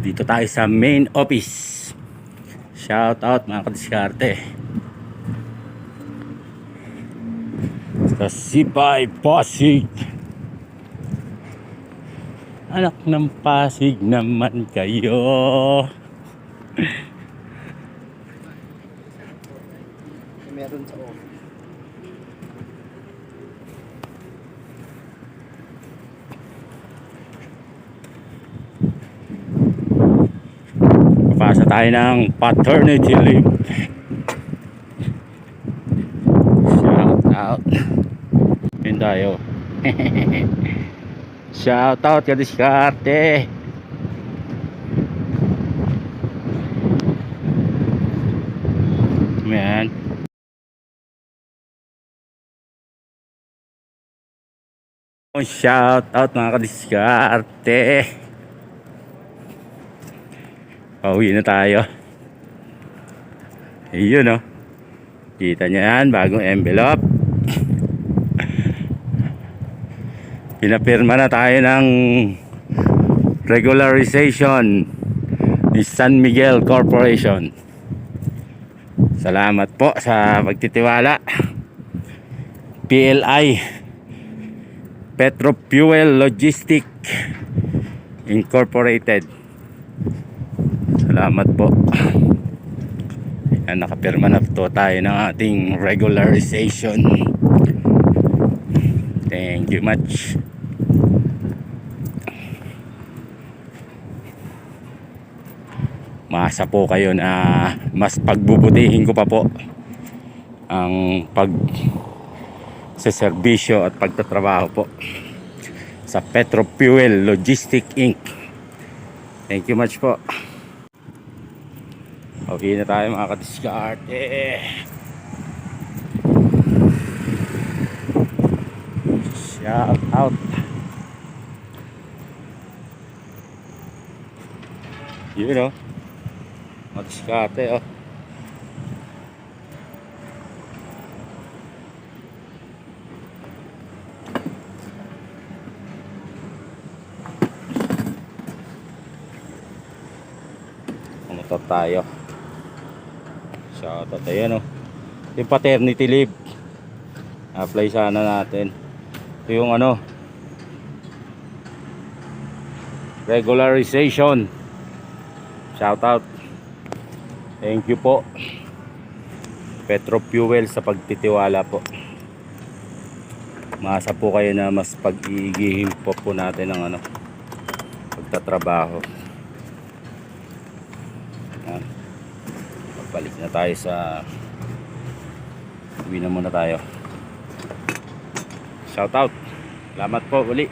Dito tayo sa main office. Shout out mga kadiskarte. Sa Sipay Pasig. Anak ng Pasig naman kayo. Meron sa office. Papasa tayo ng paternity leave. Shout out. Yun tayo. Shout out ka diskarte. Man. Shout out mga kadiskarte. Pauwi na tayo. Ayun oh. Kita nyo yan, bagong envelope. Pinapirma na tayo ng regularization ni San Miguel Corporation. Salamat po sa pagtitiwala. PLI Petro Fuel Logistic Incorporated. Salamat po. Yan, nakapirma na po tayo ng ating regularization. Thank you much. Maasa po kayo na mas pagbubutihin ko pa po ang pag sa serbisyo at pagtatrabaho po sa Petro Fuel Logistic Inc. Thank you much po. Okay na tayo mga kadiskarte. Shout out. Yun o. Mga diskarte o. Pumunta tayo. Shout out ayan o. Yung paternity leave. Apply sana natin. Ito yung ano. Regularization. Shout out. Thank you po. Petro Fuel sa pagtitiwala po. Masa po kayo na mas pag-iigihin po po natin ang ano pagtatrabaho. Yan. Pagbalik na tayo sa uwi na muna tayo. Shout out. Salamat po uli.